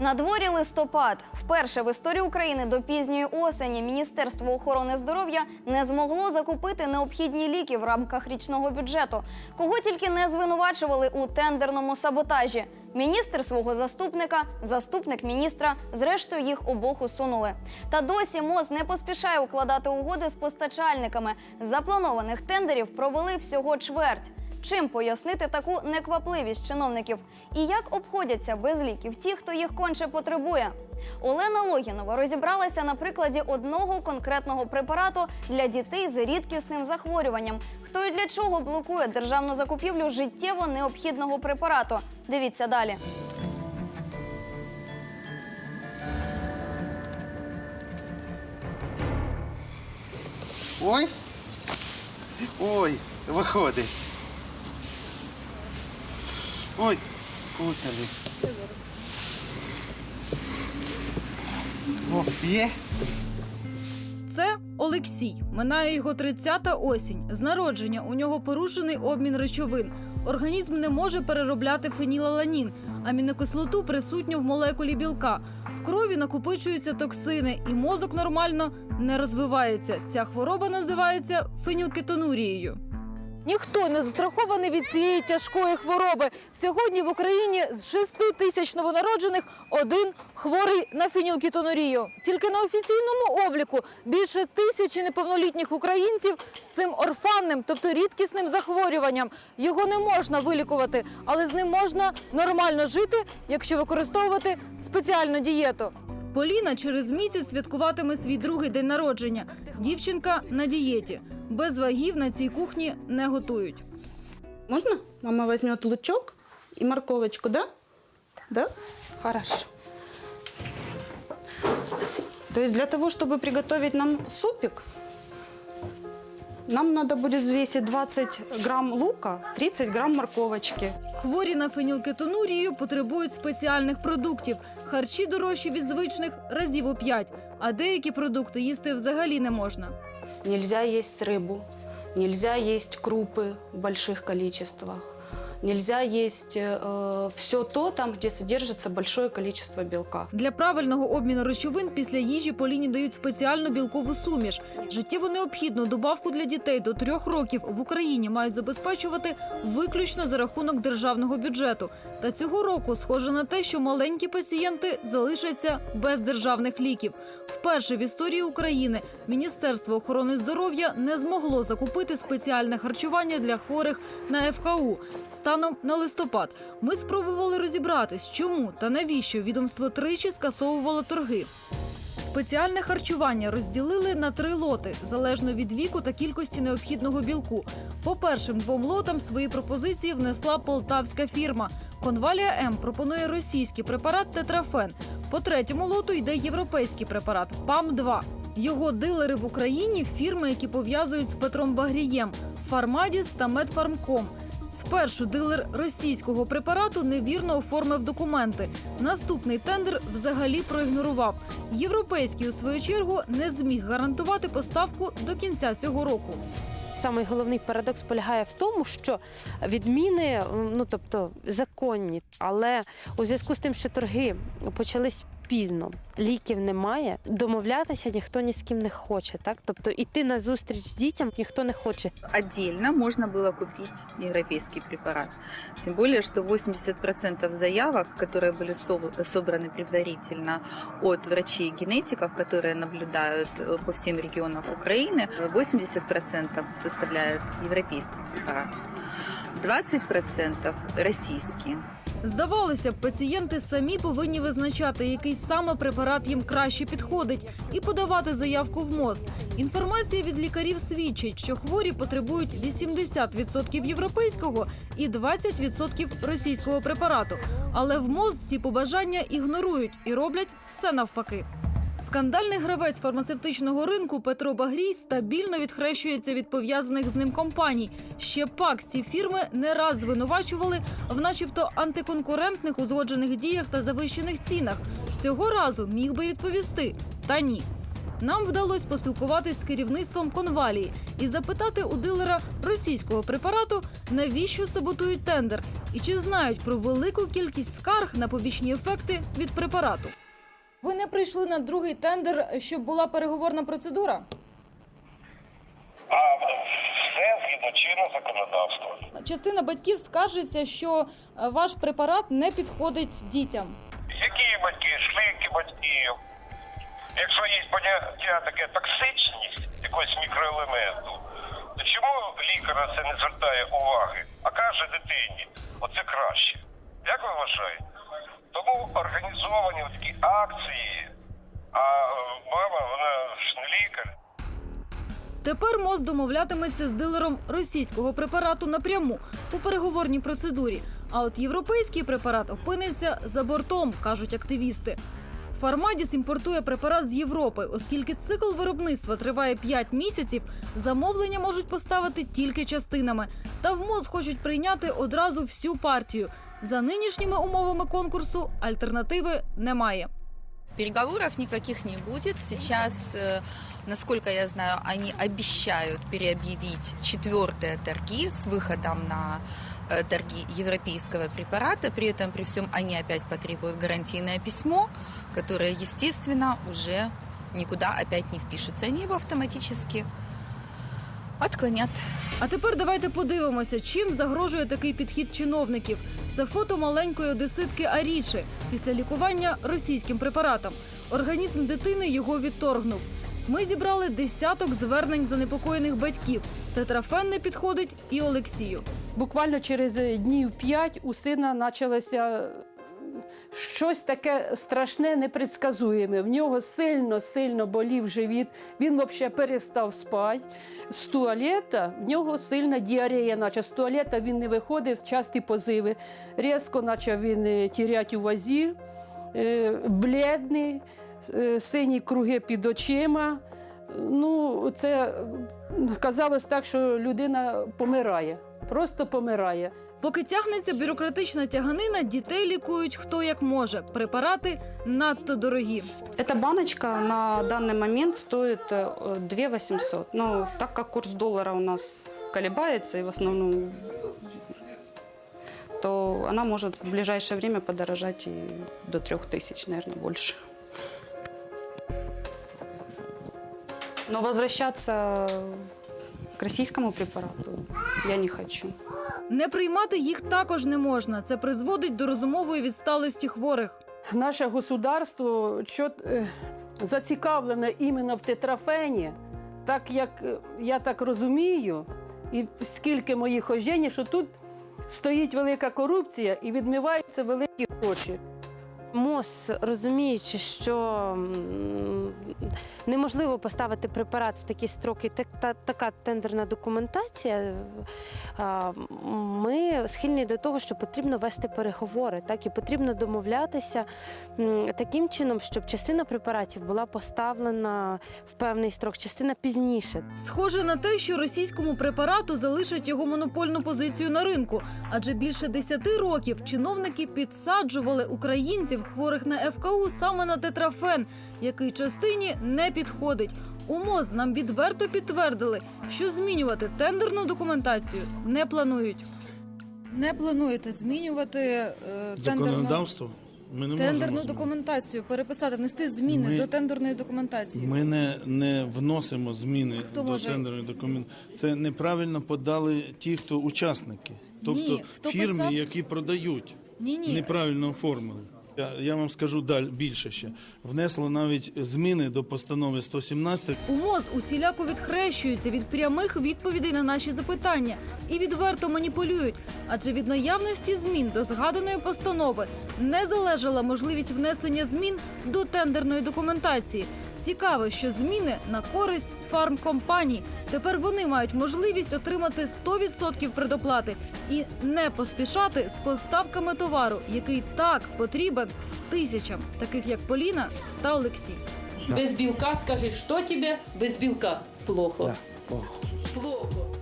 На дворі листопад. Вперше в історії України до пізньої осені Міністерство охорони здоров'я не змогло закупити необхідні ліки в рамках річного бюджету. Кого тільки не звинувачували у тендерному саботажі. Міністр свого заступника, заступник міністра, зрештою їх обох усунули. Та досі МОЗ не поспішає укладати угоди з постачальниками. Запланованих тендерів провели всього чверть. Чим пояснити таку неквапливість чиновників? І як обходяться без ліків ті, хто їх конче потребує? Олена Логінова розібралася на прикладі одного конкретного препарату для дітей з рідкісним захворюванням. Хто і для чого блокує державну закупівлю життєво необхідного препарату? Дивіться далі. Ой. Ой, виходить. Ой, кутали. О, є? Це Олексій. Минає його 30-та осінь. З народження у нього порушений обмін речовин. Організм не може переробляти фенілаланін, амінокислоту присутню в молекулі білка. В крові накопичуються токсини, і мозок нормально не розвивається. Ця хвороба називається фенілкетонурією. Ніхто не застрахований від цієї тяжкої хвороби. Сьогодні в Україні з 6 тисяч новонароджених один хворий на фенілкетонурію. Тільки на офіційному обліку більше тисячі неповнолітніх українців з цим орфанним, тобто рідкісним захворюванням. Його не можна вилікувати, але з ним можна нормально жити, якщо використовувати спеціальну дієту. Поліна через місяць святкуватиме свій другий день народження. Дівчинка на дієті. Без вагів на цій кухні не готують. Можна? Мама возьмет лучок і морковочку, да? Да? Хорошо. То для того, чтобы приготовить нам супик, нам надо будет взвесить 20 грамм лука, 30 грамм морковочки. Хворі на фенілкетонурію потребують спеціальних продуктів. Харчі дорожчі від звичних разів у п'ять, а деякі продукти їсти взагалі не можна. Нельзя есть рыбу, нельзя есть крупы в больших количествах, нельзя есть все то, там, где содержится большое количество белка. Для правильного обміну речовин після їжі Поліні дають спеціальну білкову суміш. Життєво необхідну добавку для дітей до трьох років в Україні мають забезпечувати виключно за рахунок державного бюджету. Та цього року схоже на те, що маленькі пацієнти залишаться без державних ліків. Вперше в історії України Міністерство охорони здоров'я не змогло закупити спеціальне харчування для хворих на ФКУ станом на листопад. Ми спробували розібратись, чому та навіщо відомство тричі скасовувало торги. Спеціальне харчування розділили на три лоти залежно від віку та кількості необхідного білку. По першим двом лотам свої пропозиції внесла полтавська фірма. Конвалія М пропонує російський препарат тетрафен. По третьому лоту йде європейський препарат ПАМ-2. Його дилери в Україні фірми, які пов'язують з Петром Багрієм, Фармадіс та Медфармком. Спершу дилер російського препарату невірно оформив документи. Наступний тендер взагалі проігнорував. Європейський, у свою чергу, не зміг гарантувати поставку до кінця цього року. Самий головний парадокс полягає в тому, що відміни, ну тобто законні, але у зв'язку з тим, що торги почались пізно, ліків немає, домовлятися ніхто ні з ким не хоче. Так, тобто іти на зустріч дітям ніхто не хоче. отдельно можно было купить европейский препарат. Тем более, что 80% заявок, которые были соб- собраны предварительно от врачей-генетиков, которые наблюдают э, по всем регионам Украины, 80% составляет европейский препарат. 20% российский. Здавалося пацієнти самі повинні визначати, який саме препарат їм краще підходить, і подавати заявку в МОЗ. Інформація від лікарів свідчить, що хворі потребують 80% європейського і 20% російського препарату. Але в МОЗ ці побажання ігнорують і роблять все навпаки. Скандальний гравець фармацевтичного ринку Петро Багрій стабільно відхрещується від пов'язаних з ним компаній. Ще пак ці фірми не раз звинувачували в, начебто, антиконкурентних узгоджених діях та завищених цінах. Цього разу міг би відповісти. Та ні. Нам вдалося поспілкуватись з керівництвом конвалії і запитати у дилера російського препарату, навіщо саботують тендер І чи знають про велику кількість скарг на побічні ефекти від препарату? Ви не прийшли на другий тендер, щоб була переговорна процедура? А все згідно чинного законодавства. Частина батьків скаржиться, що е, ваш препарат не підходить дітям. Які батьки, скільки батьків? Якщо є поняття таке токсичність якогось мікроелементу, то чому лікар на це не звертає уваги, а каже дитині, оце краще? Як ви вважаєте? Тому організовані такі акції, а мама, вона ж не лікар. Тепер МОЗ домовлятиметься з дилером російського препарату напряму у переговорній процедурі. А от європейський препарат опиниться за бортом, кажуть активісти. Фармадіс імпортує препарат з Європи, оскільки цикл виробництва триває 5 місяців. Замовлення можуть поставити тільки частинами. Та в МОЗ хочуть прийняти одразу всю партію. За нинішніми умовами конкурсу альтернативи немає. Переговоров никаких не будет. Сейчас, э, насколько я знаю, они обещают переобъявить четвертые торги с выходом на э, торги европейского препарата. При этом, при всем, они опять потребуют гарантийное письмо, которое, естественно, уже никуда опять не впишется. Они его автоматически отклонят. А тепер давайте подивимося, чим загрожує такий підхід чиновників. Це фото маленької одеситки Аріші після лікування російським препаратом. Організм дитини його відторгнув. Ми зібрали десяток звернень занепокоєних батьків. Тетрафен не підходить і Олексію. Буквально через днів п'ять у сина почалося щось таке страшне, непредсказуєме. В нього сильно-сильно болів живіт. Він взагалі перестав спати. З туалета в нього сильна діарея, наче з туалета він не виходив, часті позиви. Різко почав він е, тіряти у вазі, е, бледний, е, сині круги під очима. Ну, це казалось так, що людина помирає, просто помирає. Поки тягнеться бюрократична тяганина, дітей лікують хто як може. Препарати надто дорогі. Эта баночка на данный момент стоит э, 2 800. Но так как курс доллара у нас колебается и в основном то она может в ближайшее время подорожать и до 3000, наверное, больше. Но возвращаться к российскому препарату я не хочу. Не приймати їх також не можна. Це призводить до розумової відсталості хворих. Наше государство що е, зацікавлене іменно в тетрафені, так як е, я так розумію, і скільки моїх ожені, що тут стоїть велика корупція і відмиваються великі гроші. МОЗ, розуміючи, що неможливо поставити препарат в такі строки, так, та, така тендерна документація, ми схильні до того, що потрібно вести переговори, так і потрібно домовлятися таким чином, щоб частина препаратів була поставлена в певний строк, частина пізніше. Схоже на те, що російському препарату залишать його монопольну позицію на ринку, адже більше 10 років чиновники підсаджували українців хворих на ФКУ саме на тетрафен, який частині не підходить. У МОЗ нам відверто підтвердили, що змінювати тендерну документацію не планують. Не плануєте змінювати е, законодавство. Ми не тендерну можемо документацію, переписати, внести зміни Ми- до тендерної документації. Ми не, не вносимо зміни Хто до може? тендерної документації. Це неправильно подали ті, хто учасники, тобто Ні, хто фірми, писав? які продають, Ні, ні. неправильно оформили. Я, вам скажу далі більше ще. Внесло навіть зміни до постанови 117 У МОЗ усіляко відхрещуються від прямих відповідей на наші запитання і відверто маніпулюють. Адже від наявності змін до згаданої постанови не залежала можливість внесення змін до тендерної документації. Цікаво, що зміни на користь фармкомпаній. Тепер вони мають можливість отримати 100% предоплати і не поспішати з поставками товару, який так потрібен тисячам, таких як Поліна та Олексій. Без білка скажи, що тебе? Без білка плохо. Плохо. Плохо.